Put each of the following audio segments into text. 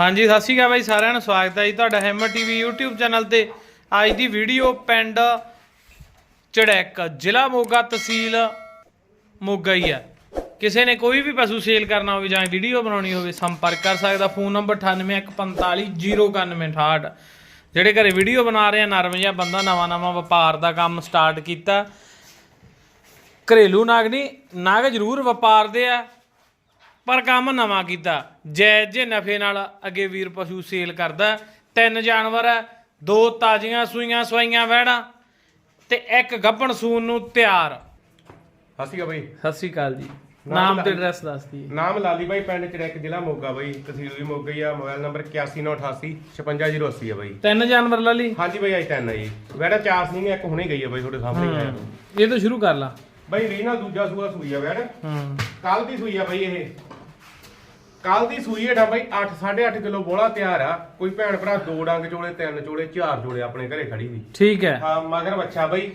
ਹਾਂਜੀ, ਸਤਿ ਸ਼੍ਰੀ ਅਕਾਲ ਬਾਈ ਸਾਰਿਆਂ ਨੂੰ, ਸਵਾਗਤ ਹੈ ਜੀ ਤੁਹਾਡਾ ਹੈਮਰ ਟੀਵੀ YouTube ਚੈਨਲ ਤੇ। ਅੱਜ ਦੀ ਵੀਡੀਓ ਪਿੰਡ ਚੜੈਕ, ਜ਼ਿਲ੍ਹਾ ਮੋਗਾ ਤਹਿਸੀਲ ਮੋਗਾ ਹੀ ਹੈ। ਕਿਸੇ ਨੇ ਕੋਈ ਵੀ ਪਸ਼ੂ ਸੇਲ ਕਰਨਾ ਹੋਵੇ ਜਾਂ ਵੀਡੀਓ ਬਣਾਉਣੀ ਹੋਵੇ, ਸੰਪਰਕ ਕਰ ਸਕਦਾ। ਫੋਨ ਨੰਬਰ 9814509868 ਜਿਹੜੇ ਘਰੇ ਵੀਡੀਓ ਬਣਾ ਰਹੇ ਆ, ਨਰਮ ਜਿਹਾ ਬੰਦਾ, ਨਵਾਂ ਨਵਾਂ ਵਪਾਰ ਦਾ ਕੰਮ ਸਟਾਰਟ ਕੀਤਾ। ਘਰੇਲੂ ਨਾਗ ਨਹੀਂ ਨਾਗ ਜ਼ਰੂਰ ਵਪਾਰ ਦੇ ਆ। ਪਰ ਕੰਮ ਨਵਾਂ ਕੀਤਾ। ਜਾਇਜ਼ ਜੇ ਨਫੇ ਨਾਲ ਅੱਗੇ ਵੀਰ ਪਸ਼ੂ ਸੇਲ ਕਰਦਾ ਤਿੰਨ ਜਾਨਵਰ ਹੈ ਦੋ ਤਾਜ਼ੀਆਂ ਸੂਈਆਂ ਸਵਾਈਆਂ ਵਹਿੜਾਂ ਤੇ ਇੱਕ ਗੱਭਣ ਸੂਨ ਨੂੰ ਤਿਆਰ। ਸਤਿ ਸ਼੍ਰੀ ਅਕਾਲ ਬਾਈ। ਸਤਿ ਸ੍ਰੀ ਅਕਾਲ ਜੀ। ਨਾਮ ਤੇ ਐਡਰੈਸ ਦੱਸ ਦਈਏ। ਨਾਮ ਲਾਲੀ ਬਾਈ ਪਿੰਡ ਚੜੈਕ ਜ਼ਿਲ੍ਹਾ ਮੋਗਾ ਬਾਈ। ਤਹਿਸੀਲ ਵੀ ਮੋਗਾ ਹੀ ਆ ਮੋਬਾਈਲ ਨੰਬਰ 8198 56080 ਆ ਬਾਈ। ਤਿੰਨ ਜਾਨਵਰ ਲੈ ਲਈ? ਹਾਂਜੀ ਬਾਈ ਅੱਜ ਤਿੰਨ ਆ ਜੀ। ਵੈੜਾ ਚਾਰ ਸੀ ਨੇ ਇੱਕ ਹੁਣੇ ਗਈ ਆ ਬਾਈ ਤੁਹਾਡੇ ਸਾਹਮਣੇ ਆਇਆ। ਇਹ ਤੋਂ ਸ਼ੁਰੂ ਕਰ ਲਾ। ਬਾਈ ਰੀਨਾ ਦੂਜਾ ਸੂਆ ਸੂਈ ਆ ਵੈੜ ਹੂੰ। ਕੱਲ ਦੀ ਸੂਈ ਆ ਬਾਈ ਇਹ। ਕੱਲ ਦੀ ਸੂਈ ਹੇਠਾਂ ਬਾਈ 8 8.5 ਕਿਲੋ ਬੋਲਾ ਤਿਆਰ ਆ। ਕੋਈ ਭੈਣ ਭਰਾ ਦੋ ਡੰਗ ਚੋਲੇ ਤਿੰਨ ਚੋਲੇ ਚਾਰ ਚੋਲੇ ਆਪਣੇ ਘਰੇ ਖੜੀ ਵੀ ਠੀਕ ਹੈ। ਹਾਂ ਮਗਰ ਬੱਚਾ ਬਾਈ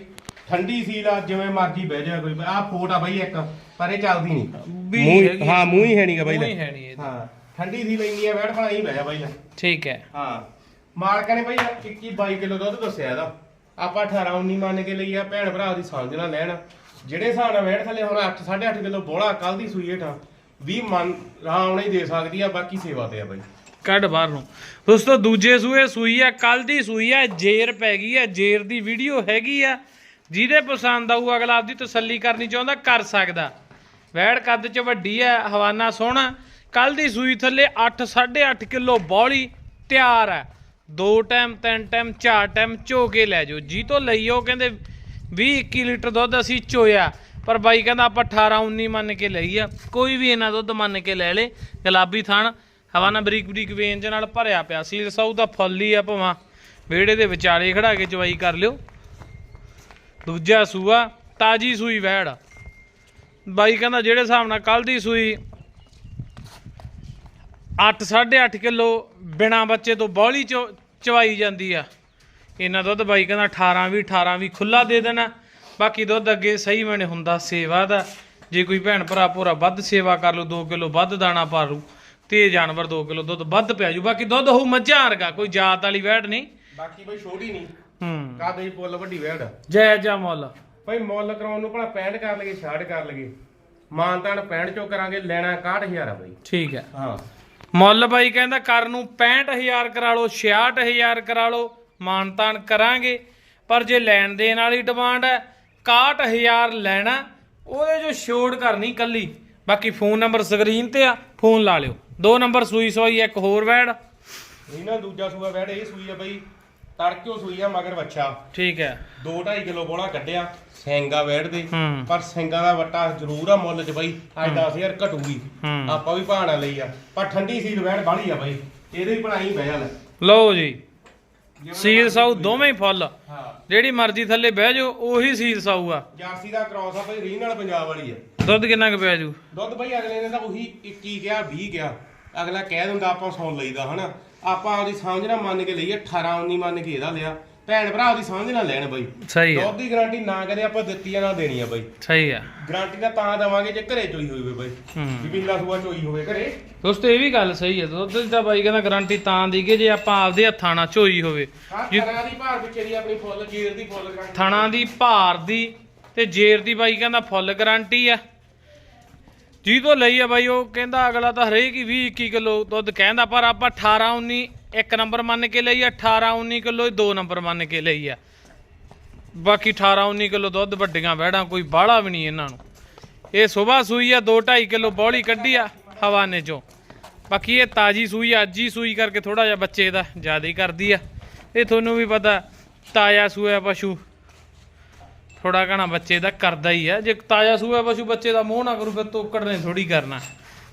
ਠੰਡੀ ਸੀਲ ਆ ਜਿਵੇਂ ਮਰਜ਼ੀ ਬਹਿ ਜਾ ਕੋਈ। ਆ ਫੋਟ ਆ ਬਾਈ ਇੱਕ ਪਰ ਇਹ ਚੱਲਦੀ ਨਹੀਂ। ਮੂੰਹ ਹੀ-। ਹਾਂ ਮੂੰਹ ਹੀ ਹੈ ਨਹੀਂਗਾ ਬਾਈ ਕੋਈ ਲੈ। ਹੈ ਨਹੀਂ ਇਹ ਹਾਂ ਠੰਡੀ ਸੀ ਲੈਣੀ ਆ ਬੈਠ ਭਲਾ ਹੀ ਬਹਿ ਜਾ ਬਾਈ ਠੀਕ ਹੈ। ਹਾਂ ਮਾਲਕਾਂ ਨੇ ਬਾਈ 21 22 ਕਿਲੋ ਦੁੱਧ ਦੱਸਿਆ ਇਹਦਾ। ਆਪਾਂ 18 19 ਮੰਨ ਕੇ ਲਈ ਆ ਭੈਣ ਭਰਾ ਦੀ ਸਮਝ ਨਾਲ ਲੈਣ। ਜਿਹੜੇ ਹਿਸਾਬ ਨਾਲ ਬੈਠ ਥੱਲੇ ਹੁਣ 8 8.5 ਕਿਲੋ ਬੋਲਾ ਕੱਲ ਦੀ ਸੂਈ ਹੇਠਾਂ। 20 ਮਨ ਆਰਾਮ ਨਾਲ ਹੀ ਦੇ ਸਕਦੀ ਆ, ਬਾਕੀ ਸੇਵਾ ਤੇ ਆ ਬਾਈ। ਕੱਢ ਬਾਹਰ ਨੂੰ। ਦੋਸਤੋ, ਦੂਜੇ ਸੂਏ ਸੂਈ ਆ ਕੱਲ ਦੀ ਸੂਈ ਆ, ਜੇਰ ਪੈ ਗਈ ਆ, ਜੇਰ ਦੀ ਵੀਡੀਓ ਹੈਗੀ ਆ। ਜਿਹਦੇ ਪਸੰਦ ਆਊ, ਅਗਲਾ ਆਪਦੀ ਤਸੱਲੀ ਕਰਨੀ ਚਾਹੁੰਦਾ, ਕਰ ਸਕਦਾ। ਵੈੜ ਕੱਦ ਚ ਵੱਡੀ ਆ, ਹਵਾਨਾ ਸੋਹਣਾ। ਕੱਲ ਦੀ ਸੂਈ ਥੱਲੇ 8 8.5 ਕਿਲੋ ਬੌਲੀ ਤਿਆਰ ਆ। ਦੋ ਟਾਈਮ, ਤਿੰਨ ਟਾਈਮ, ਚਾਰ ਟਾਈਮ ਚੋ ਕੇ ਲੈ ਜਾਓ। ਜੀ ਤੋਂ ਲਈਓ, ਕਹਿੰਦੇ 20 21 ਲੀਟਰ ਦੁੱਧ ਅਸੀਂ ਚੋਇਆ। ਪਰ ਬਾਈ ਕਹਿੰਦਾ ਆਪਾਂ 18 19 ਮੰਨ ਕੇ ਲਈ ਆ। ਕੋਈ ਵੀ ਇਹਨਾਂ ਦੁੱਧ ਮੰਨ ਕੇ ਲੈ ਲੇ। ਗੁਲਾਬੀ ਥਣ ਹਵਾਨਾ ਬਰੀਕ ਬਰੀਕ ਵੇਂਜ ਨਾਲ ਭਰਿਆ ਪਿਆ। ਸੀਲ ਸਾਊ ਦਾ ਫੁੱਲ ਹੀ ਆ ਭਵਾਂ। ਵਿਹੜੇ ਦੇ ਵਿਚਾਲੇ ਖੜਾ ਕੇ ਚਵਾਈ ਕਰ ਲਿਓ। ਦੂਜਾ ਸੂਆ, ਤਾਜੀ ਸੂਈ ਵਹਿੜ ਬਾਈ ਕਹਿੰਦਾ ਜਿਹੜੇ ਹਿਸਾਬ ਨਾਲ ਕੱਲ ਦੀ ਸੂਈ 8 8.5 ਕਿਲੋ ਬਿਨਾ ਬੱਚੇ ਤੋਂ ਬੌਲੀ ਚ ਚਵਾਈ ਜਾਂਦੀ ਆ। ਇਹਨਾਂ ਦੁੱਧ ਬਾਈ ਕਹਿੰਦਾ 18 ਵੀ 18 ਵੀ ਖੁੱਲਾ ਦੇ ਦੇਣਾ। ਬਾਕੀ ਦੁੱਧ ਅੱਗੇ ਸਹੀ ਮੈਨੇ ਹੁੰਦਾ ਸੇਵਾ ਦਾ। ਜੇ ਕੋਈ ਭੈਣ ਭਰਾ ਪੂਰਾ ਵੱਧ ਸੇਵਾ ਕਰ ਲੂ 2 ਕਿਲੋ ਵੱਧ ਦਾਣਾ ਪਾ ਲੂ ਤੇ ਜਾਨਵਰ 2 ਕਿਲੋ ਦੁੱਧ ਵੱਧ ਪਿਆ ਜੂ। ਬਾਕੀ ਦੁੱਧ ਹੋਊ ਮੱਝਾਂ ਵਰਗਾ ਕੋਈ ਜਾਤ ਵਾਲੀ ਵੈੜ ਨਹੀਂ। ਬਾਕੀ ਬਾਈ ਛੋਟੀ ਨਹੀਂ। ਹੂੰ। ਕਾਦੇ ਹੀ ਪੁੱਲ ਵੱਡੀ ਵੈੜ? ਜੈ ਜਾ ਮੁੱਲ। ਭਾਈ ਮੁੱਲ ਕਰਾਉਣ ਨੂੰ ਭਲਾ 65 ਕਰ ਲਗੇ 66 ਕਰ ਲਗੇ ਮਾਨਤਾਨ 65 ਚੋਂ ਕਰਾਂਗੇ ਲੈਣਾ 61000 ਆ ਬਾਈ। ਠੀਕ ਹੈ। ਹਾਂ। ਮੁੱਲ ਬਾਈ ਕਹਿੰਦਾ ਕਰ ਨੂੰ 65000 ਕਰਾ ਲਓ 66000 ਕਰਾ ਲਓ ਮਾਨਤਾਨ ਕਰਾਂਗੇ। ਪਰ ਜੇ ਲੈਣ ਦੇਣ ਵਾਲੀ ਡਿਮਾਂਡ ਹੈ 61000 ਲੈਣਾ ਉਹਦੇ ਜੋ ਛੋੜ ਕਰਨੀ ਕੱਲੀ। ਬਾਕੀ ਫੋਨ ਨੰਬਰ ਸਕਰੀਨ ਤੇ ਆ ਫੋਨ ਲਾ ਲਿਓ। ਦੋ ਨੰਬਰ ਸੂਈ ਸੋਈ ਇੱਕ ਹੋਰ ਵੈੜ। ਇਹਨਾਂ ਦੂਜਾ ਸੂਆ ਵੈੜ ਇਹ ਸੂਈ ਆ ਬਾਈ। ਤੜਕਿਓ ਸੂਈ ਆ ਮਗਰ ਬੱਚਾ ਠੀਕ ਹੈ। 2.5 ਕਿਲੋ ਬੋਲਾ ਕੱਢਿਆ ਸਿੰਗਾ ਵੈੜ ਦੇ। ਪਰ ਸਿੰਗਾ ਦਾ ਵੱਟਾ ਜ਼ਰੂਰ ਆ ਮੁੱਲ ਚ ਬਾਈ ਅੱਜ 10000 ਘਟੂਗੀ। ਆਪਾਂ ਵੀ ਭਾਣਾ ਲਈ ਆ। ਪਰ ਠੰਡੀ ਸੀਲ ਵੈੜ ਬਾਹਲੀ ਆ ਬਾਈ। ਇਹਦੇ ਹੀ ਬਣਾਈ ਬਹਿ ਜਾ ਲੈ ਲਓ ਜੀ। ਸੀਲ ਸਾਊ ਦੋਵੇਂ ਹੀ ਫੁੱਲ। ਹਾਂ। ਜਿਹੜੀ ਮਰਜ਼ੀ ਥੱਲੇ ਬਹਿ ਜਾਓ ਉਹੀ ਸੀਲ ਸਾਊ ਆ ਜਾਰਸੀ ਦਾ ਕ੍ਰਾਸ ਆ ਬਾਈ ਰੀਨ ਨਾਲ ਪੰਜਾਬ ਵਾਲੀ ਆ। ਦੁੱਧ ਕਿੰਨਾ ਕੁ ਪਿਆ ਜੂ? ਦੁੱਧ ਬਈ ਅਗਲੇ ਨੇ ਤਾਂ ਉਹੀ 21 ਕਿਹਾ 20 ਕਿਹਾ। ਅਗਲਾ ਕਹਿ ਦਿੰਦਾ ਆਪਾਂ ਸੁਣ ਲਈਦਾ ਹਨਾ। ਆਪਾਂ ਆਪਦੀ ਸਮਝ ਨਾਲ ਮੰਨ ਕੇ ਲਈਏ 18 19 ਮੰਨ ਕੇ ਇਹਦਾ ਲਿਆ। ਭੈਣ ਭਰਾ ਆਪਦੀ ਸਮਝ ਨਾਲ ਲੈਣ ਬਈ। ਸਹੀ ਹੈ ਦੁੱਧ ਦੀ ਗਾਰੰਟੀ ਨਾ ਕਦੇ ਆਪਾਂ ਦਿੱਤੀ ਆ ਨਾ ਦੇਣੀ ਆ ਬਈ। ਸਹੀ ਆ। ਗਾਰੰਟੀ ਤਾਂ ਤਾਂ ਦੇਵਾਂਗੇ ਜੇ ਘਰੇ ਚੋਈ ਹੋਈ ਹੋਵੇ ਬਈ। ਹੂੰ। ਵੀ ਬਿੱਲਾ ਸੂਆ ਚੋਈ ਹੋਵੇ ਘਰੇ। ਦੋਸਤੋ ਇਹ ਵੀ ਗੱਲ ਸਹੀ ਹੈ ਦੁੱਧ ਦੀ ਤਾਂ ਬਾਈ ਕਹਿੰਦਾ ਗਾਰੰਟੀ ਤਾਂ ਦੀਗੇ ਜੇ ਆਪਾਂ ਆਪਦੇ ਹੱਥਾਂ ਨਾਲ ਝੋਈ ਹੋਵੇ। ਹਾਂ ਜੀ- ਥਣਾ ਦੀ ਭਾਰ ਪਿੱਛੇ ਦੀ ਆਪਣੀ ਫੁੱਲ ਜੀਰ ਦੀ ਫੁੱਲ ਗਾਰੰਟੀ। ਥਣਾ ਦੀ ਭਾਰ ਦੀ ਤੇ ਜੇਰ ਦੀ ਬਾਈ ਕਹਿੰਦਾ ਫੁੱਲ ਗਾਰੰਟੀ ਆ। ਜੀ ਤੋਂ ਲਈ ਆ ਬਾਈ ਉਹ ਕਹਿੰਦਾ ਅਗਲਾ ਤਾਂ ਹਰੇਕ ਹੀ 20 21 ਕਿਲੋ ਦੁੱਧ ਕਹਿੰਦਾ ਪਰ ਆਪਾਂ 18 19 ਇੱਕ ਨੰਬਰ ਮੰਨ ਕੇ ਲਈ ਆ 18 19 ਕਿਲੋ ਦੋ ਨੰਬਰ ਮੰਨ ਕੇ ਲਈ ਆ। ਬਾਕੀ 18 19 ਕਿਲੋ ਦੁੱਧ ਵੱਡੀਆਂ ਵਹਿੜਾਂ ਕੋਈ ਬਾਹਲਾ ਵੀ ਨਹੀਂ ਇਹਨਾਂ ਨੂੰ। ਇਹ ਸਵੇਰ ਸੂਈ ਆ 2 2.5 ਕਿਲੋ ਬੌਲੀ ਕੱਢੀ ਆ ਹਵਾਨੇ ਚੋਂ। ਬਾਕੀ ਇਹ ਤਾਜੀ ਸੂਈ ਆ, ਅੱਜ ਹੀ ਸੂਈ ਕਰਕੇ ਥੋੜਾ ਜਿਹਾ ਬੱਚੇ ਦਾ ਜ਼ਿਆਦਾ ਹੀ ਕਰਦੀ ਆ। ਇਹ ਤੁਹਾਨੂੰ ਵੀ ਪਤਾ ਤਾਜ਼ਾ ਸੂਆ ਪਸ਼ੂ ਥੋੜਾ ਘਣਾ ਬੱਚੇ ਦਾ ਕਰਦਾ ਹੀ ਆ। ਜੇ ਤਾਜ਼ਾ ਸੂਆ ਪਸ਼ੂ ਬੱਚੇ ਦਾ ਮੋਹ ਨਾ ਕਰੂ ਫਿਰ ਤੋਕੜ ਨੇ ਥੋੜੀ ਕਰਨਾ।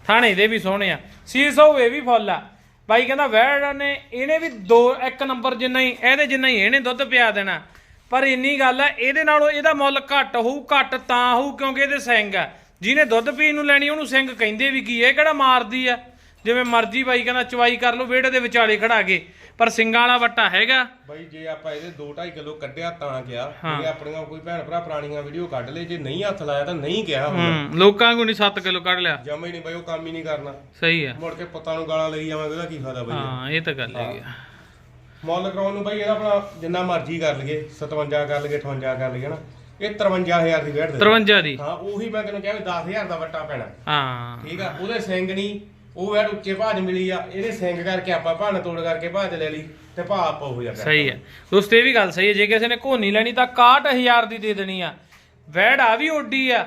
ਥਾਣੇ ਦੇ ਵੀ ਸੋਹਣੇ ਆ। ਸੀਸ ਹੋਵੇ ਵੀ ਫੁੱਲ ਆ। ਬਾਈ ਕਹਿੰਦਾ ਵੈੜ ਨੇ, ਇਹਨੇ ਵੀ ਦੋ, ਇੱਕ ਨੰਬਰ ਜਿੰਨਾ ਹੀ, ਇਹਦੇ ਜਿੰਨਾ ਹੀ, ਇਹਨੇ ਦੁੱਧ ਪਿਆ ਦੇਣਾ। ਪਰ ਇੰਨੀ ਗੱਲ ਹੈ, ਇਹਦੇ ਨਾਲੋਂ ਇਹਦਾ ਮੁੱਲ ਘੱਟ ਹੋਊ, ਘੱਟ ਤਾਂ ਹੋਊ, ਕਿਉਂਕਿ ਇਹਦੇ ਸਿੰਘ ਆ ਜਿਹਨੇ ਦੁੱਧ ਪੀਣ ਨੂੰ ਲੈਣੀ, ਉਹਨੂੰ ਸਿੰਘ ਕਹਿੰਦੇ ਵੀ ਕੀ ਇਹ ਕਿਹੜਾ ਮਾਰਦੀ ਆ ਜਿਵੇਂ ਮਰਜ਼ੀ ਬਾਈ ਕਹਿੰਦਾ ਚਵਾਈ ਕਰ ਲਓ ਵਿਹੜੇ ਦੇ ਵਿਚਾਲੇ ਖੜਾ ਕੇ। ਪਰ ਸਿੰਗਾਂ ਵਾਲਾ ਵੱਟਾ ਹੈਗਾ। ਬਾਈ ਜੇ ਆਪਾਂ ਇਹਦੇ 2.5 ਕਿਲੋ ਕੱਢਿਆ ਤਾਂ ਹਾਂ। ਜੇ ਆਪਣੀਆਂ ਕੋਈ ਭੈਣ ਭਰਾ ਪੁਰਾਣੀਆਂ ਵੀਡੀਓ ਕੱਢ ਲੇ ਜੇ ਨਹੀਂ ਹੱਥ ਲਾਇਆ ਤਾਂ ਨਹੀਂ ਕਿਹਾ ਹੁਣ ਲੋਕਾਂ ਨੂੰ ਨਹੀਂ 7 ਕਿਲੋ ਕੱਢ ਲਿਆ। ਜਮਾ ਹੀ ਨਹੀਂ ਬਾਈ ਉਹ ਕੰਮ ਹੀ ਨਹੀਂ ਕਰਨਾ। ਸਹੀ ਆ। ਮੁੜ ਕੇ ਪੁੱਤਾਂ ਨੂੰ ਗਾਲਾਂ ਲਈ ਜਾਵਾਂਗੇ ਉਹਦਾ ਕੀ ਫਾਇਦਾ ਬਾਈ? ਹਾਂ ਇਹ ਤਾਂ ਗੱਲ ਹੈਗੀ ਆ। ਮੁੱਲ ਕਰਾਉਣ ਨੂੰ ਬਾਈ ਇਹਦਾ ਆਪਣਾ ਜਿੰਨਾ ਮਰਜ਼ੀ ਕਰ ਲਈਏ 57 ਕਰ ਲਈਏ 58 ਕਰ ਲਈਏ ਨਾ ਇਹ 53000 ਦੀ ਵੇਟ ਦੇ 53 ਦੀ। ਹਾਂ ਉਹੀ ਮੈਂ ਤੈਨੂੰ ਕਿਹਾ ਵੀ 10000 ਦਾ ਵੱਟਾ ਪੈਣਾ। ਹਾਂ। ਠੀਕ ਆ ਉਹਦੇ ਸਿੰਘ ਨਹੀਂ ਉਹ ਵੇਟ ਉੱਚੇ ਭਾਜ ਮਿਲੀ ਆ ਇਹਦੇ ਸਿੰਘ ਕਰਕੇ ਆਪਾਂ ਭੰਨ ਤੋੜ ਕਰਕੇ ਭਾਜ ਲੈ ਲਈ ਤੇ ਭਾਅ ਆਪਾਂ ਹੋ ਜਾ ਸਹੀ ਹੈ ਦੋਸਤੋ, ਇਹ ਵੀ ਗੱਲ ਸਹੀ ਹੈ ਜੇ ਕਿਸੇ ਨੇ ਘੋਨੀ ਲੈਣੀ ਤਾਂ 61000 ਦੀ ਦੇ ਦੇਣੀ ਆ। ਵੈੜ ਆ ਵੀ ਓਡੀ ਆ,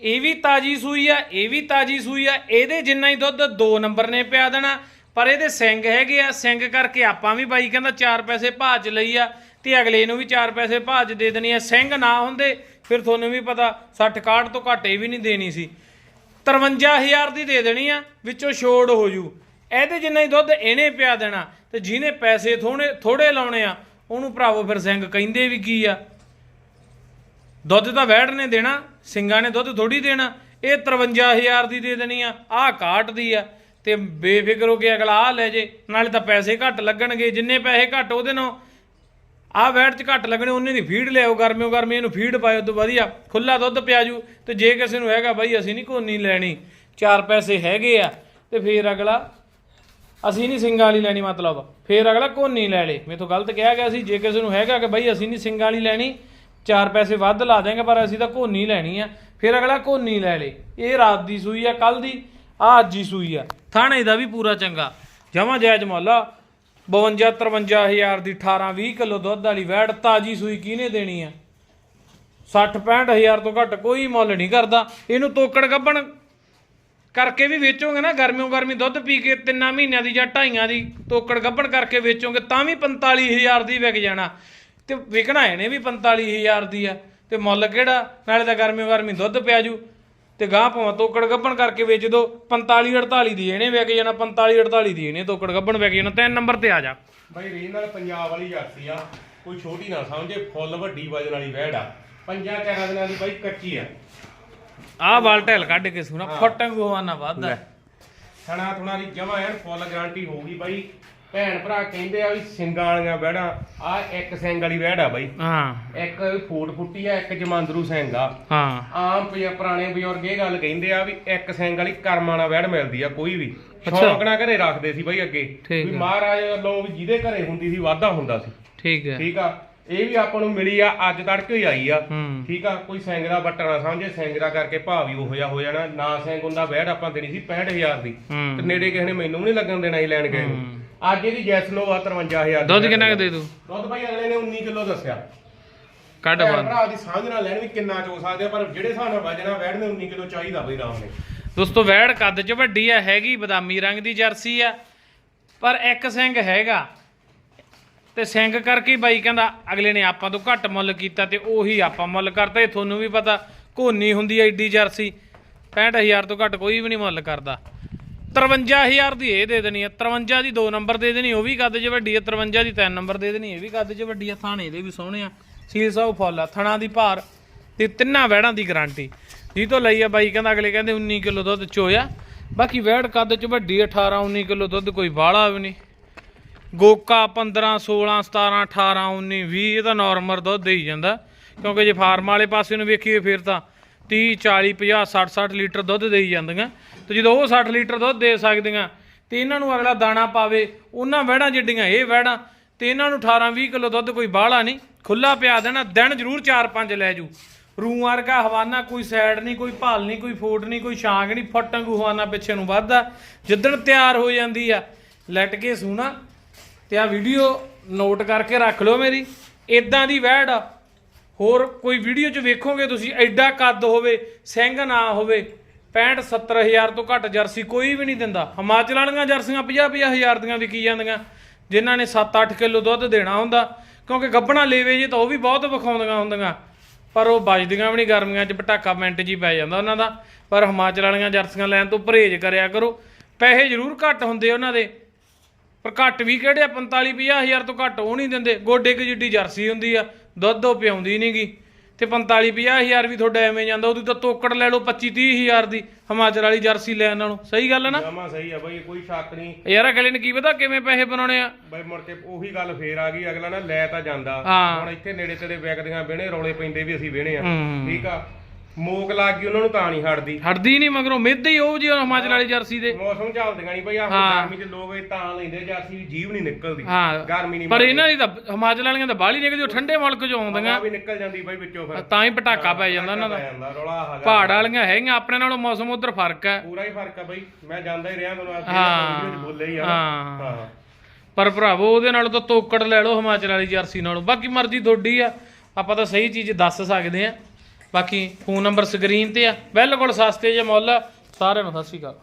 ਇਹ ਵੀ ਤਾਜੀ ਸੂਈ ਆ, ਇਹ ਵੀ ਤਾਜੀ ਸੂਈ ਆ, ਇਹਦੇ ਜਿੰਨਾ ਹੀ ਦੁੱਧ 2 ਨੰਬਰ ਨੇ ਪਿਆ ਦੇਣਾ, ਪਰ ਇਹਦੇ ਸਿੰਘ ਹੈਗੇ ਆ ਸਿੰਘ ਕਰਕੇ ਆਪਾਂ ਵੀ ਬਾਈ ਕਹਿੰਦਾ 4 ਪੈਸੇ ਭਾਜ ਲਈ ਆ, ਤੇ ਅਗਲੇ ਨੂੰ ਵੀ 4 ਪੈਸੇ ਭਾਜ ਦੇ ਦੇਣੀ ਆ। ਸਿੰਘ ਨਾ ਹੁੰਦੇ, ਫਿਰ ਤੁਹਾਨੂੰ ਵੀ ਪਤਾ 60 61 ਤੋਂ ਘੱਟ ਇਹ ਵੀ ਨਹੀਂ ਦੇਣੀ ਸੀ। 53000 ਦੀ ਦੇ ਦੇਣੀ ਆ, ਵਿੱਚੋਂ ਛੋੜ ਹੋ ਜੂ। ਇਹਦੇ ਜਿੰਨਾ ਹੀ ਦੁੱਧ ਇਹਨੇ ਪਿਆ ਦੇਣਾ, ਤੇ ਜਿਹਨੇ ਪੈਸੇ ਥੋੜੇ ਥੋੜੇ ਲਾਉਣੇ ਆ, ਉਹਨੂੰ ਭਰਾਵੋ ਫਿਰ ਸਿੰਘ ਕਹਿੰਦੇ ਵੀ ਕੀ ਆ? ਦੁੱਧ ਤਾਂ ਵੈੜ ਨੇ ਦੇਣਾ, ਸਿੰਘਾਂ ਨੇ ਦੁੱਧ ਥੋੜੀ ਦੇਣਾ, ਇਹ 53000 ਦੀ ਦੇ ਦੇਣੀ ਆ, ਆਹ ਕਾਟ ਦੀ ਆ, ਤੇ ਬੇਫਿਕਰ ਹੋ ਕੇ ਅਗਲਾ ਆ ਲੈ ਜੇ, ਨਾਲੇ ਤਾਂ ਪੈਸੇ ਘੱਟ ਲੱਗਣਗੇ, ਜਿੰਨੇ ਪੈਸੇ ਘੱਟ ਉਹਦੇ ਨਾਲ ਆਹ ਵੈਟ ਚ ਘੱਟ ਲੱਗਣੇ, ਉਹਨੇ ਦੀ ਫੀਡ ਲਿਆਓ, ਗਰਮੀਓ ਗਰਮੀ, ਇਹਨੂੰ ਫੀਡ ਪਾਇਓ ਤੋਂ ਵਧੀਆ। ਖੁੱਲਾ ਦੁੱਧ ਪਿਆ ਜੂ ਤੇ ਜੇ ਕਿਸੇ ਨੂੰ ਹੈਗਾ ਬਾਈ, ਅਸੀਂ ਨਹੀਂ ਕੋਨੀ ਲੈਣੀ, ਚਾਰ ਪੈਸੇ ਹੈਗੇ ਆ, ਤੇ ਫੇਰ ਅਗਲਾ, ਅਸੀਂ ਨਹੀਂ ਸਿੰਘਾਂ ਵਾਲੀ ਲੈਣੀ ਮਤਲਬ, ਫੇਰ ਅਗਲਾ ਕੋਨੀ ਲੈ ਲੇ। ਤੋਂ ਗਲਤ ਕਿਹਾ ਗਿਆ ਸੀ, ਜੇ ਕਿਸੇ ਨੂੰ ਹੈਗਾ ਕਿ ਬਾਈ, ਅਸੀਂ ਨਹੀਂ ਸਿੰਘਾਂ ਵਾਲੀ ਲੈਣੀ, ਚਾਰ ਪੈਸੇ ਵੱਧ ਲਾ ਦੇਂਗੇ ਪਰ ਅਸੀਂ ਤਾਂ ਕੋਨੀ ਲੈਣੀ ਆ, ਫਿਰ ਅਗਲਾ ਕੋਨੀ ਲੈ ਲੇ। ਇਹ ਰਾਤ ਦੀ ਸੂਈ ਆ ਕੱਲ ਦੀ ਆ ਅੱਜ ਦੀ ਸੂਈ ਆ। ਥਾਣੇ ਦਾ ਵੀ ਪੂਰਾ ਚੰਗਾ। ਜਮਾ ਜਾਇਜ਼ ਮੁੱਲ 52 53000 ਦੀ 18 20 ਕਿਲੋ ਦੁੱਧ ਵਾਲੀ ਵੈੜ ਤਾਜੀ ਸੂਈ ਕਿਹਨੇ ਦੇਣੀ ਆ? 60 65000 ਤੋਂ ਘੱਟ ਕੋਈ ਮੁੱਲ ਨਹੀਂ ਕਰਦਾ। ਇਹਨੂੰ ਤੋਕੜ ਗੱਬਣ ਕਰਕੇ ਵੀ ਵੇਚੋਗੇ ਨਾ, ਗਰਮੀਓ ਗਰਮੀ ਦੁੱਧ ਪੀ ਕੇ ਤਿੰਨਾਂ ਮਹੀਨਿਆਂ ਦੀ ਜਾਂ ਢਾਈਆਂ ਦੀ ਤੋਕੜ ਗੱਬਣ ਕਰਕੇ ਵੇਚੋਗੇ, ਤਾਂ ਵੀ 45000 ਦੀ ਵਿਕ ਜਾਣਾ। ਤੇ ਵਿਕਣਾ ਇਹਨੇ ਵੀ 45000 ਦੀ ਆ। ਤੇ ਮੁੱਲ ਕਿਹੜਾ? ਨਾਲੇ ਤਾਂ ਗਰਮੀਓ ਗਰਮੀ ਦੁੱਧ ਪਿਆ ਜੂ ਤੇ ਗਾਂ ਭਾਵੇਂ ਤੋਕੜ ਗੱਬਣ ਕਰਕੇ ਵੇਚ ਦੋ 45 48 ਦੀ ਇਹਨੇ ਵਿਕ ਜਾਣਾ 45 48 ਦੀ ਇਹਨੇ ਤੋਕੜ ਗੱਬਣ ਵਿਕ ਜਾਣਾ ਤਿੰਨ ਨੰਬਰ ਤੇ ਆ ਜਾ। ਬਾਈ ਰੀਨ ਨਾਲ ਪੰਜਾਬ ਵਾਲੀ ਜਰਸੀ ਆ ਕੋਈ ਛੋਟੀ ਨਾ ਸਮਝੇ ਫੁੱਲ ਵੱਡੀ ਵਜਨ ਵਾਲੀ ਵਹਿੜ ਆ। ਪੰਜਾਂ ਚਾਰਾਂ ਦਿਨਾਂ ਦੀ ਬਾਈ ਕੱਚੀ ਆ। ਆਹ ਵਾਲ ਢਿਲ ਕੱਢ ਕੇ ਸੁਣਾ ਫਟੰਗ ਹਵਾਨਾ ਵੱਧਦਾ। ਥਣਾ ਥੁਣਾ ਦੀ ਜਮਾ ਐਨ ਫੁੱਲ ਗਾਰੰਟੀ ਹੋਊਗੀ ਬਾਈ। ਭੈਣ ਭਰਾ ਕਹਿੰਦੇ ਆ ਵੀ ਸਿੰਗਾਂ ਵਾਲੀਆਂ ਵਹਿੜਾਂ ਆ ਇੱਕ ਸਿੰਘ ਵਾਲੀ ਵਹਿੜ ਆ ਬਾਈ। ਹਾਂ। ਇੱਕ ਫੂਟ ਫੁੱਟੀ ਆ ਇੱਕ ਜਮਾਂਦਰੂ ਸਿੰਘ ਆ। ਹਾਂ। ਆਮ ਪੁਰਾਣੇ ਬਜ਼ੁਰਗ ਇਹ ਗੱਲ ਕਹਿੰਦੇ ਆ ਵੀ ਇੱਕ ਸਿੰਘ ਵਾਲੀ ਕਰਮਾਂ ਨਾਲ ਵਹਿੜ ਮਿਲਦੀ ਆ ਕੋਈ ਵੀ। ਨਾਲ ਘਰੇ ਰੱਖਦੇ ਸੀ ਬਾਈ ਅੱਗੇ। ਠੀਕ ਵੀ ਆ। ਮਹਾਰਾਜ ਵੱਲੋਂ ਵੀ ਜਿਹਦੇ ਘਰੇ ਹੁੰਦੀ ਸੀ ਵਾਧਾ ਹੁੰਦਾ ਸੀ। ਠੀਕ ਹੈ ਠੀਕ ਆ? ਇਹ ਵੀ ਆਪਾਂ ਨੂੰ ਮਿਲੀ ਆ ਅੱਜ ਤੜਕੇ ਹੀ ਆਈ ਆ। ਹੂੰ। ਠੀਕ ਆ? ਕੋਈ ਦਾ ਬੱਟਾ ਨਾ ਸਮਝੇ ਦਾ ਕਰਕੇ ਭਾਅ ਵੀ ਉਹੋ ਜਿਹਾ ਹੋ ਜਾਣਾ। ਨਾ ਸਿੰਘ ਹੁੰਦਾ ਵਹਿੜ ਆਪਾਂ ਦੇਣੀ ਸੀ 65000 ਦੀ। ਹੂੰ। ਤੇ ਨੇੜੇ ਕਿਸੇ ਨੇ ਮੈਨੂੰ ਵੀ ਨਹੀਂ ਲੱਗਣ ਦੇਣਾ ਸੀ ਲੈਣ ਗਏ ਨੂੰ। ਅੱਜ ਇਹਦੀ ਜੈਸਨੋ ਆ 53000 ਦੀ ਦੁੱਧ ਕਿੰਨਾ ਕੁ ਦੇ ਦੂ ਦੁੱਧ ਭਾਈ ਅਗਲੇ ਨੇ 19 ਕਿਲੋ ਦੱਸਿਆ। ਕੱਢ ਭੈਣ ਬੰਦ। ਭਰਾ ਦੀ ਸਾਂਝ ਨਾਲ ਲੈਣ ਵੀ ਕਿੰਨਾ ਚੋ ਸਕਦੇ ਆ ਪਰ ਜਿਹੜੇ ਹਿਸਾਬ ਨਾਲ ਵਜਣਾ ਵੈੜ ਨੇ 19 ਕਿਲੋ ਚਾਹੀਦਾ ਬਈ ਰਾਮ ਨੇ। ਦੋਸਤੋ ਵੈੜ ਕੱਦ 'ਚ ਵੱਡੀ ਆ ਹੈਗੀ ਬਦਾਮੀ ਰੰਗ ਦੀ ਜਰਸੀ ਆ ਪਰ ਇੱਕ ਸਿੰਘ ਹੈਗਾ। ਤੇ ਸਿੰਘ ਕਰਕੇ ਬਾਈ ਕਹਿੰਦਾ ਅਗਲੇ ਨੇ ਆਪਾਂ ਤੋਂ ਘੱਟ ਮੁੱਲ ਕੀਤਾ ਤੇ ਉਹੀ ਆਪਾਂ ਮੁੱਲ ਕਰਤਾ। ਇਹ ਤੁਹਾਨੂੰ ਵੀ ਪਤਾ ਕੋਨੀ ਹੁੰਦੀ ਐ ਏਡੀ ਜਰਸੀ। 65000 ਤੋਂ ਘੱਟ ਕੋਈ ਵੀ ਨਹੀਂ ਮੁੱਲ ਕਰਦਾ। 53000 ਦੀ ਇਹ ਦੇ ਦੇਣੀ ਆ 53 ਦੀ 2 ਨੰਬਰ ਦੇ ਦੇਣੀ, ਉਹ ਵੀ ਕੱਦ 'ਚ ਵੱਡੀ ਆ 53 ਦੀ 3 ਨੰਬਰ ਦੇ ਦੇਣੀ, ਇਹ ਵੀ ਕੱਦ 'ਚ ਵੱਡੀ ਆ, ਥਾਣੇ ਦੇ ਵੀ ਸੋਹਣੇ ਆ, ਸੀਲ ਸਾਹਿਬ ਫੁੱਲ ਆ, ਥਣਾ ਦੀ ਭਾਰ ਤੇ ਤਿੰਨਾਂ ਵਹਿੜਾਂ ਦੀ ਗਾਰੰਟੀ। ਜੀ ਤੋਂ ਲਈ ਆ ਬਾਈ, ਕਹਿੰਦਾ ਅਗਲੇ ਕਹਿੰਦੇ 19 ਕਿਲੋ ਦੁੱਧ ਚੋਇਆ, ਬਾਕੀ ਵਹਿੜ ਕੱਦ 'ਚ ਵੱਡੀ ਆ 18 19 ਕਿਲੋ ਦੁੱਧ ਕੋਈ ਬਾਹਲਾ ਵੀ ਨਹੀਂ। ਗੋਕਾ 15 16 17 18 19 20 ਇਹ ਤਾਂ ਨਾਰਮਲ ਦੁੱਧ ਦੇਈ ਜਾਂਦਾ, ਕਿਉਂਕਿ ਜੇ ਫਾਰਮ ਵਾਲੇ ਪਾਸੇ ਨੂੰ ਵੇਖੀਏ ਫਿਰ ਤਾਂ 30 40 50 60 60 ਲੀਟਰ ਦੁੱਧ ਦੇਈ ਜਾਂਦੀਆਂ। ਤੇ ਜਦੋਂ ਉਹ 60 ਲੀਟਰ ਦੁੱਧ ਦੇ ਸਕਦੀਆਂ, ਤੇ ਇਹਨਾਂ ਨੂੰ ਅਗਲਾ ਦਾਣਾ ਪਾਵੇ, ਉਹਨਾਂ ਵਹਿੜਾਂ ਜਿੱਡੀਆਂ ਇਹ ਵਹਿੜਾਂ, ਤੇ ਇਹਨਾਂ ਨੂੰ 18 20 ਕਿਲੋ ਦੁੱਧ ਕੋਈ ਬਾਹਲਾ ਨਹੀਂ ਖੁੱਲਾ ਪਿਆ ਦੇਣਾ, ਦਿਨ ਜ਼ਰੂਰ 4-5 ਲੈ ਜੂ ਰੂੰ ਵਰਗਾ ਹਵਾਨਾ ਕੋਈ ਸਾਈਡ ਨਹੀਂ, ਕੋਈ ਭਾਲ ਨਹੀਂ, ਕੋਈ ਫੋਟ ਨਹੀਂ, ਕੋਈ ਛਾਂਗ ਨਹੀਂ ਫਟੰਗੂ ਹਵਾਨਾ ਪਿੱਛੇ ਨੂੰ ਵੱਧਦਾ, ਜਿੱਦਣ ਤਿਆਰ ਹੋ ਜਾਂਦੀ ਆ, ਲੈਟ ਕੇ ਸੂਣਾ, ਤੇ ਆ ਵੀਡੀਓ ਨੋਟ ਕਰਕੇ ਰੱਖ ਲਓ ਮੇਰੀ ਇਦਾਂ ਦੀ ਵਹਿੜ ਆ। ਹੋਰ ਕੋਈ ਵੀਡੀਓ 'ਚ ਵੇਖੋਗੇ ਤੁਸੀਂ, ਐਡਾ ਕੱਦ ਹੋਵੇ, ਸਿੰਘ ਨਾ ਹੋਵੇ 65 70000 ਤੋਂ ਘੱਟ ਜਰਸੀ ਕੋਈ ਵੀ ਨਹੀਂ ਦਿੰਦਾ। ਹਿਮਾਚਲ ਵਾਲੀਆਂ ਜਰਸੀਆਂ 50 50000 ਦੀਆਂ ਵਿਕੀ ਜਾਂਦੀਆਂ। ਜਿਨ੍ਹਾਂ ਨੇ 7-8 ਕਿਲੋ ਦੁੱਧ ਦੇਣਾ ਹੁੰਦਾ, ਕਿਉਂਕਿ ਗੱਬਣਾ ਲੇਵੇ ਜੇ ਤਾਂ ਉਹ ਵੀ ਬਹੁਤ ਵਿਖਾਉਂਦੀਆਂ ਹੁੰਦੀਆਂ। ਪਰ ਉਹ ਵੱਜਦੀਆਂ ਵੀ ਨਹੀਂ ਗਰਮੀਆਂ 'ਚ, ਪਟਾਕਾ ਮਿੰਟ 'ਚ ਹੀ ਪੈ ਜਾਂਦਾ ਉਹਨਾਂ ਦਾ। ਪਰ ਹਿਮਾਚਲ ਵਾਲੀਆਂ ਜਰਸੀਆਂ ਲੈਣ ਤੋਂ ਪਰਹੇਜ਼ ਕਰਿਆ ਕਰੋ। ਪੈਸੇ ਜ਼ਰੂਰ ਘੱਟ ਹੁੰਦੇ ਉਹਨਾਂ ਦੇ। ਪਰ ਘੱਟ ਵੀ ਕਿਹੜੇ ਆ 45 ਹਜ਼ਾਰ ਤੋਂ ਘੱਟ ਉਹ ਨਹੀਂ ਦਿੰਦੇ। ਗੋਡੇ ਕੁ ਜਿੱਡੀ ਜਰਸੀ ਹੁੰਦੀ ਆ, ਦੁੱਧ ਉਹ ਪਿਆਉਂਦੀ ਨਹੀਂਗੀ ਤੇ 45 50000 ਵੀ ਤੁਹਾਡਾ ਐਵੇਂ ਜਾਂਦਾ ਉਹਦੀ ਤਾਂ ਤੋਕੜ ਲੈ ਲਓ 25 30000 ਦੀ ਹਿਮਾਚਲ ਵਾਲੀ ਜਰਸੀ ਲੈਣ ਨਾਲੋਂ। ਸਹੀ ਗੱਲ ਹੈ ਨਾ? ਜਮਾ ਸਹੀ ਆ ਬਾਈ ਕੋਈ ਸ਼ੱਕ ਨਹੀਂ। ਯਾਰ ਅਗਲੇ ਨੇ ਕੀ ਪਤਾ ਕਿਵੇਂ ਪੈਸੇ ਬਣਾਉਣੇ ਆ? ਬਾਈ ਮੁੜ ਕੇ ਉਹੀ ਗੱਲ ਫੇਰ ਆ ਗਈ ਅਗਲਾ ਨਾ ਲੈ ਤਾਂ ਜਾਂਦਾ। ਹਾਂ। ਹੁਣ ਇੱਥੇ ਨੇੜੇ ਤੇੜੇ ਵਿਕਦੀਆਂ ਵਿਹਣੇ ਰੌਲੇ ਪੈਂਦੇ ਵੀ ਅਸੀਂ ਵਿਹਣੇ ਆ। ਹੂੰ। ਠੀਕ ਆ? ਮੋਕ ਲੱਗ ਗਈ ਉਹਨਾਂ ਨੂੰ ਤਾਂ ਨਹੀਂ ਹਟਦੀ। ਹਟਦੀ ਨਹੀਂ ਮਗਰੋਂ ਮਿੱਧ ਹੀ ਉਹ ਜੀ ਹਿਮਾਚਲ ਵਾਲੀ ਜਰਸੀ ਦੇ। ਮੌਸਮ ਚੱਲਦੀਆਂ ਨਹੀਂ ਬਈ ਆਹ ਹਾਂ। ਗਰਮੀ 'ਚ ਲੋਕ ਇਹ ਤਾਂ ਲੈਂਦੇ ਜਰਸੀ ਦੀ ਜੀਭ ਨਹੀਂ ਨਿਕਲਦੀ। ਹਾਂ। ਗਰਮੀ ਨਹੀਂ ਪਰ ਇਹਨਾਂ ਦੀ ਤਾਂ ਹਿਮਾਚਲ ਵਾਲੀਆਂ ਤਾਂ ਬਾਹਲੀ ਨਿਕਲਦੀ ਉਹ ਠੰਡੇ ਮੁਲਕ ਚੋਂ ਆਉਂਦੀਆਂ। ਵੀ ਨਿਕਲ ਜਾਂਦੀ ਬਾਈ ਵਿੱਚੋਂ ਫਿਰ। ਤਾਂ ਹੀ ਪਟਾਕਾ ਪੈ ਜਾਂਦਾ ਇਹਨਾਂ ਦਾ। ਰੌਲਾ ਆ ਪਹਾੜ ਵਾਲੀਆਂ ਹੈਗੀਆਂ ਆਪਣੇ ਨਾਲੋਂ ਮੌਸਮ ਉਧਰ ਫ਼ਰਕ ਹੈ। ਪੂਰਾ ਹੀ ਫ਼ਰਕ ਆ ਬਾਈ ਮੈਂ ਜਾਂਦਾ ਹੀ ਰਿਹਾ ਤੁਹਾਨੂੰ। ਅੱਜ ਵੀਡੀਓ 'ਚ ਬੋਲੇ ਹੀ ਆ। ਹਾਂ। ਹਾਂ। ਪਰ ਭਰਾਵੋ ਉਹਦੇ ਨਾਲੋਂ ਤਾਂ ਤੋਕੜ ਲੈ ਲਓ ਹਿਮਾਚਲ ਵਾਲੀ ਜਰਸੀ ਨਾਲੋਂ। ਬਾਕੀ ਮਰਜ਼ੀ ਤੁਹਾਡੀ ਆ ਆਪਾਂ ਤਾਂ ਸਹੀ ਚੀਜ਼ ਦੱਸ ਸਕਦੇ ਆ ਬਾਕੀ ਫੋਨ ਨੰਬਰ ਸਕਰੀਨ ਤੇ ਆ ਬਿਲਕੁਲ ਸਸਤੇ ਜਿਹੇ ਮੁੱਲ ਆ। ਸਾਰਿਆਂ ਨੂੰ ਸਤਿ ਸ਼੍ਰੀ ਅਕਾਲ